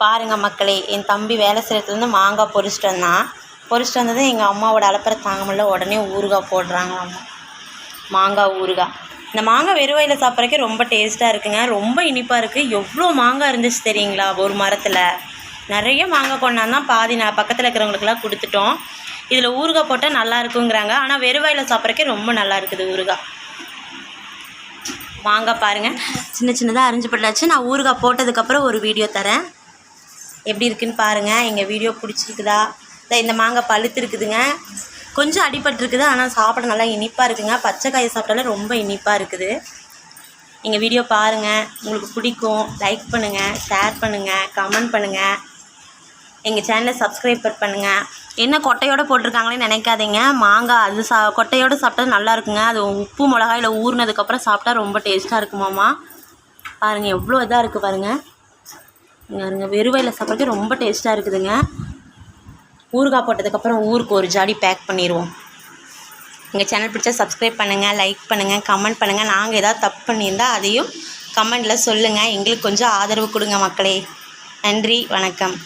பாருங்கள் மக்களே என் தம்பி வேலை செய்கிறதுலேருந்து மாங்காய் பொரிச்சிட்டு வந்தான். பொறிச்சிட்டு வந்ததும் எங்கள் அம்மாவோட அலப்பறை தாங்க முடியல உடனே ஊறுகாய் போடுறாங்க மாங்காய் ஊறுகாய். இந்த மாங்காய் வெறும் சாப்பிட்றக்கே ரொம்ப டேஸ்ட்டாக இருக்குங்க. ரொம்ப இனிப்பாக இருக்குது எவ்வளோ மாங்காய் இருந்துச்சு தெரியுங்களா ஒரு மரத்தில்? நிறைய மாங்காய் கொண்டாந்தான் பாதி நான் பக்கத்தில் இருக்கிறவங்களுக்குலாம் கொடுத்துட்டோம். இதில் ஊறுகாய் போட்டால் நல்லா இருக்குங்கிறாங்க. ஆனால் வெறும் சாப்பிட்றக்கே ரொம்ப நல்லா இருக்குது ஊறுகாய். மாங்காய் பாருங்கள் சின்ன சின்னதாக அரிஞ்சு போட்டாச்சு. நான் ஊறுகாய் போட்டதுக்கப்புறம் ஒரு வீடியோ தரேன். எப்படி இருக்குன்னு பாருங்கள் எங்கள் வீடியோ பிடிச்சிருக்குதா? இல்லை இந்த மாங்காய் பழுத்து இருக்குதுங்க. கொஞ்சம் அடிபட்டுருக்குது ஆனால் சாப்பிட நல்லா இனிப்பாக இருக்குங்க. பச்சை காய் ரொம்ப இனிப்பாக இருக்குது. எங்கள் வீடியோ பாருங்கள் உங்களுக்கு பிடிக்கும் லைக் பண்ணுங்கள் ஷேர் பண்ணுங்கள் கமெண்ட் பண்ணுங்கள் எங்கள் சேனலை சப்ஸ்கிரைப் பண்ணுங்கள் என்ன கொட்டையோடு போட்டிருக்காங்களேன்னு நினைக்காதீங்க. மாங்காய் அது சா கொட்டையோடு சாப்பிட்டா நல்லா இருக்குங்க. அது உப்பு மிளகாயில் ஊறினதுக்கப்புறம் சாப்பிட்டா ரொம்ப டேஸ்ட்டாக இருக்குமாம்மா. பாருங்கள் எவ்வளோ இதாக இருக்குது பாருங்கள் இங்கே பாருங்க வெறுவையில் சாப்பிட்றதுக்கு ரொம்ப டேஸ்ட்டாக இருக்குதுங்க. ஊறுகாய் போட்டதுக்கப்புறம் ஊருக்கு ஒரு ஜாடி பேக் பண்ணிடுவோம் எங்கள் சேனல் பிடிச்சா சப்ஸ்கிரைப் பண்ணுங்கள் லைக் பண்ணுங்கள் கமெண்ட் பண்ணுங்கள் நாங்கள் ஏதாவது தப்பு பண்ணியிருந்தால் அதையும் கமெண்டில் சொல்லுங்கள் எங்களுக்கு கொஞ்சம் ஆதரவு கொடுங்க மக்களே. நன்றி வணக்கம்.